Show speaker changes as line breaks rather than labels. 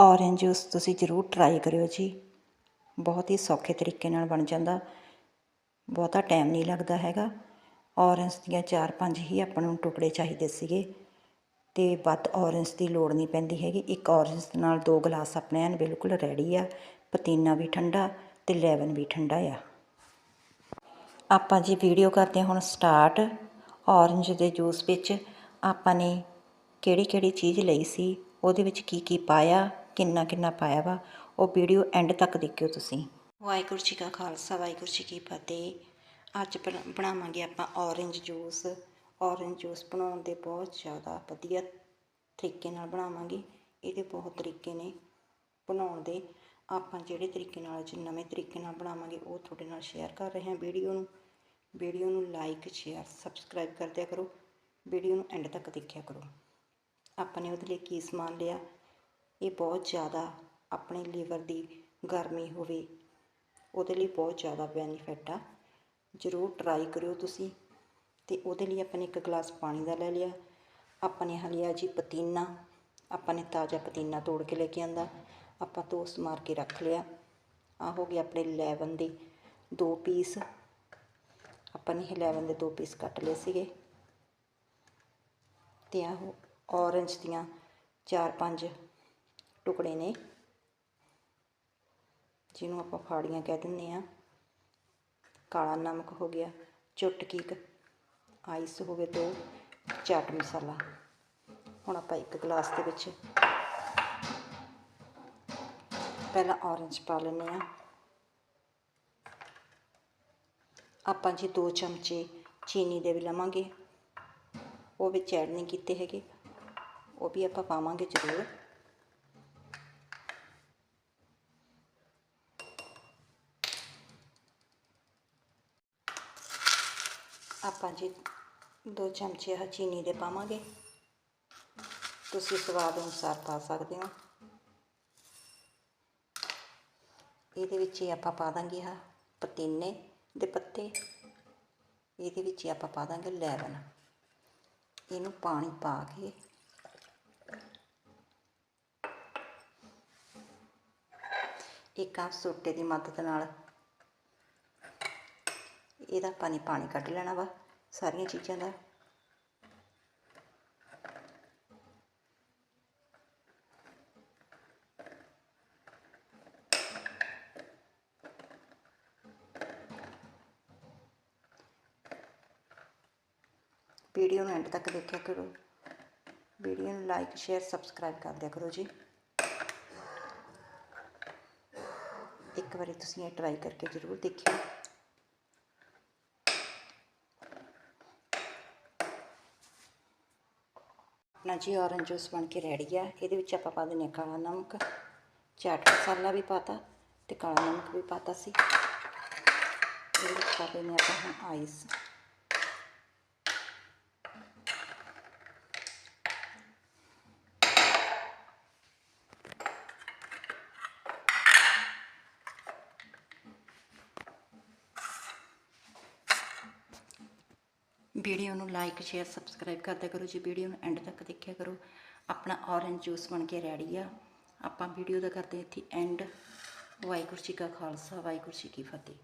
Orange juice ਤੁਸੀਂ ਜ਼ਰੂਰ try ਕਰਿਓ ਜੀ। ਬਹੁਤ ਹੀ ਸੌਖੇ ਤਰੀਕੇ ਨਾਲ ਬਣ ਜਾਂਦਾ। ਬਹੁਤਾ ਟਾਈਮ ਨਹੀਂ ਲੱਗਦਾ ਹੈਗਾ। ਔਰੇਂਜ ਦੀਆਂ ਚਾਰ ਪੰਜ ਹੀ ਆਪਾਂ ਨੂੰ ਟੁਕੜੇ ਚਾਹੀਦੇ ਸੀਗੇ। ਤੇ ਵੱਧ ਔਰੇਂਜ ਦੀ ਲੋੜ ਨਹੀਂ ਪੈਂਦੀ ਹੈਗੀ। ਇੱਕ ਔਰੇਂਜ ਨਾਲ ਦੋ ਗਲਾਸ ਆਪਣੇ ਹਨ ਬਿਲਕੁਲ ਰੈਡੀ ਆ। ਪਤੀਨਾ ਵੀ ਠੰਡਾ ਤੇ ਲੈਵਨ ਵੀ ਠੰਡਾ ਆ। ਆਪਾਂ ਜੀ ਵੀਡੀਓ ਕਰਦੇ ਹਾਂ ਹੁਣ ਸਟਾਰਟ ਔਰੇਂਜ ਦੇ ਜੂਸ ਵਿੱਚ ਆਪਾਂ ਨੇ ਕਿਹੜੀ ਕਿਹੜੀ ਚੀਜ਼ ਲਈ ਸੀ? ਉਹਦੇ ਵਿੱਚ ਕੀ ਕੀ ਪਾਇਆ? ਕਿੰਨਾ ਕਿੰਨਾ ਪਾਇਆ ਵਾ, ਉਹ ਵੀਡੀਓ ਐਂਡ ਤੱਕ ਦੇਖਿਓ ਤੁਸੀਂ। ਵਾਹਿਗੁਰੂ ਜੀ ਕਾ ਖਾਲਸਾ, ਵਾਹਿਗੁਰੂ ਜੀ ਕੀ ਫਤਿਹ। ਅੱਜ ਬਣਾ- ਬਣਾਵਾਂਗੇ ਆਪਾਂ ਔਰੇਂਜ ਜੂਸ ਔਰੇਂਜ ਜੂਸ ਬਣਾਉਣ ਦੇ ਬਹੁਤ ਜ਼ਿਆਦਾ ਵਧੀਆ ਤਰੀਕੇ ਨਾਲ ਬਣਾਵਾਂਗੇ। ਇਹਦੇ ਬਹੁਤ ਤਰੀਕੇ ਨੇ ਬਣਾਉਣ ਦੇ। ਆਪਾਂ ਜਿਹੜੇ ਤਰੀਕੇ ਨਾਲ ਅੱਜ ਨਵੇਂ ਤਰੀਕੇ ਨਾਲ ਬਣਾਵਾਂਗੇ, ਉਹ ਤੁਹਾਡੇ ਨਾਲ ਸ਼ੇਅਰ ਕਰ ਰਹੇ ਹਾਂ ਵੀਡੀਓ ਨੂੰ। ਵੀਡੀਓ ਨੂੰ ਲਾਈਕ ਸ਼ੇਅਰ ਸਬਸਕ੍ਰਾਈਬ ਕਰ ਦਿਆ ਕਰੋ। ਵੀਡੀਓ ਨੂੰ ਐਂਡ ਤੱਕ ਦੇਖਿਆ ਕਰੋ। ਆਪਾਂ ਨੇ ਉਹਦੇ ਲਈ ਕੀ ਸਮਾਨ ਲਿਆ? ਇਹ ਬਹੁਤ ਜ਼ਿਆਦਾ ਆਪਣੇ ਲੀਵਰ ਦੀ ਗਰਮੀ ਹੋਵੇ, ਉਹਦੇ ਲਈ ਬਹੁਤ ਜ਼ਿਆਦਾ ਬੈਨੀਫਿਟ ਆ। ਜ਼ਰੂਰ ਟਰਾਈ ਕਰਿਓ ਤੁਸੀਂ, ਤੇ ਉਹਦੇ ਲਈ ਆਪਾਂ ਨੇ ਇੱਕ ਗਲਾਸ ਪਾਣੀ ਦਾ ਲੈ ਲਿਆ। ਆਪਾਂ ਨੇ ਹਲਿਆ ਜੀ ਪਤੀਨਾ, ਆਪਾਂ ਨੇ ਤਾਜ਼ਾ ਪਤੀਨਾ ਤੋੜ ਕੇ ਲੈ ਕੇ ਆਂਦਾ। ਆਪਾਂ ਤੋਸ ਮਾਰ ਕੇ ਰੱਖ ਲਿਆ। ਆ ਹੋ ਗਿਆ ਆਪਣੇ ਲੈਵਨ ਦੇ ਦੋ ਪੀਸ ਆਪਾਂ ਨੇ 11 ਦੇ ਦੋ ਪੀਸ ਕੱਟ ਲਏ ਸੀਗੇ। ਤੇ ਆਹ ਔਰੰਜ ਦੀਆਂ ਚਾਰ ਪੰਜ ਟੁਕੜੇ ਨੇ। ਜਿਹਨੂੰ ਆਪਾਂ ਫਾੜੀਆਂ ਕਹਿ ਦਿੰਦੇ ਆ ਕਾਲਾ ਨਮਕ ਹੋ ਗਿਆ, ਚੁਟਕੀ ਕੁ ਆਈਸ ਹੋ ਗਏ ਦੋ, ਚਾਟ ਮਸਾਲਾ। ਹੁਣ ਆਪਾਂ ਇੱਕ ਗਲਾਸ ਦੇ ਵਿੱਚ ਪਹਿਲਾਂ ਔਰੇਂਜ ਪਾ ਲੈਂਦੇ ਆ ਆਪਾਂ ਜੀ ਦੋ ਚਮਚੇ ਚੀਨੀ ਦੇ ਵੀ ਲਵਾਂਗੇ, ਉਹ ਵਿੱਚ ਐਡ ਨਹੀਂ ਕੀਤੇ ਹੈਗੇ, ਉਹ ਵੀ ਆਪਾਂ ਪਾਵਾਂਗੇ ਜ਼ਰੂਰ। ਆਪਾਂ ਜੀ ਦੋ ਚਮਚੇ ਆਹ ਚੀਨੀ ਦੇ ਪਾਵਾਂਗੇ। ਤੁਸੀਂ ਸਵਾਦ ਅਨੁਸਾਰ ਪਾ ਸਕਦੇ ਹੋ। ਇਹਦੇ ਵਿੱਚ ਹੀ ਆਪਾਂ ਪਾ ਦਾਂਗੇ ਆਹ ਪਤੀਨੇ ਦੇ ਪੱਤੇ। ਇਹਦੇ ਵਿੱਚ ਹੀ ਆਪਾਂ ਪਾ ਦਾਂਗੇ ਲੈਵਨ ਇਹਨੂੰ ਪਾਣੀ ਪਾ ਕੇ ਇੱਕ ਆ ਸੋਟੇ ਦੀ ਮਦਦ ਨਾਲ ਇਹਦਾ ਪਾਣੀ ਪਾਣੀ ਕੱਢ ਲੈਣਾ ਵਾ, ਸਾਰੀਆਂ ਚੀਜ਼ਾਂ ਦਾ। ਵੀਡੀਓ ਨੂੰ ਐਂਡ ਤੱਕ ਦੇਖਿਆ ਕਰੋ। ਵੀਡੀਓ ਨੂੰ ਲਾਈਕ ਸ਼ੇਅਰ ਸਬਸਕ੍ਰਾਈਬ ਕਰ ਦਿਆ ਕਰੋ ਜੀ। ਇੱਕ ਵਾਰੀ ਤੁਸੀਂ ਇਹ ਟਰਾਈ ਕਰਕੇ ਜ਼ਰੂਰ ਦੇਖਿਓ। ਆਪਣਾ ਜੀ ਔਰੰਜ ਜੂਸ ਬਣ ਕੇ ਰੈਡੀ ਆ। ਇਹਦੇ ਵਿੱਚ ਆਪਾਂ ਪਾ ਦਿੰਦੇ ਹਾਂ ਕਾਲਾ ਨਮਕ, ਚਾਟ ਮਸਾਲਾ ਵੀ ਪਾਤਾ ਤੇ ਕਾਲਾ ਨਮਕ ਵੀ ਪਾਤਾ ਸੀ। ਇਹਦੇ ਵਿੱਚ ਪਾ ਦਿੰਦੇ ਹਾਂ ਆਪਾਂ ਹੁਣ ਆਈਸ ਵੀਡੀਓ ਨੂੰ ਲਾਈਕ, ਸ਼ੇਅਰ, ਸਬਸਕ੍ਰਾਈਬ ਕਰਦਿਆ ਕਰੋ ਜੀ। ਵੀਡੀਓ ਨੂੰ ਐਂਡ ਤੱਕ ਦੇਖਿਆ ਕਰੋ। ਆਪਣਾ ਔਰੇਂਜ ਜੂਸ ਬਣ ਕੇ ਰੈਡੀ ਆ। ਆਪਾਂ ਵੀਡੀਓ ਦਾ ਕਰਦੇ ਇੱਥੇ ਐਂਡ ਵਾਹਿਗੁਰੂ ਜੀ ਕਾ ਖਾਲਸਾ, ਵਾਹਿਗੁਰੂ ਜੀ ਕੀ ਫਤਿਹ।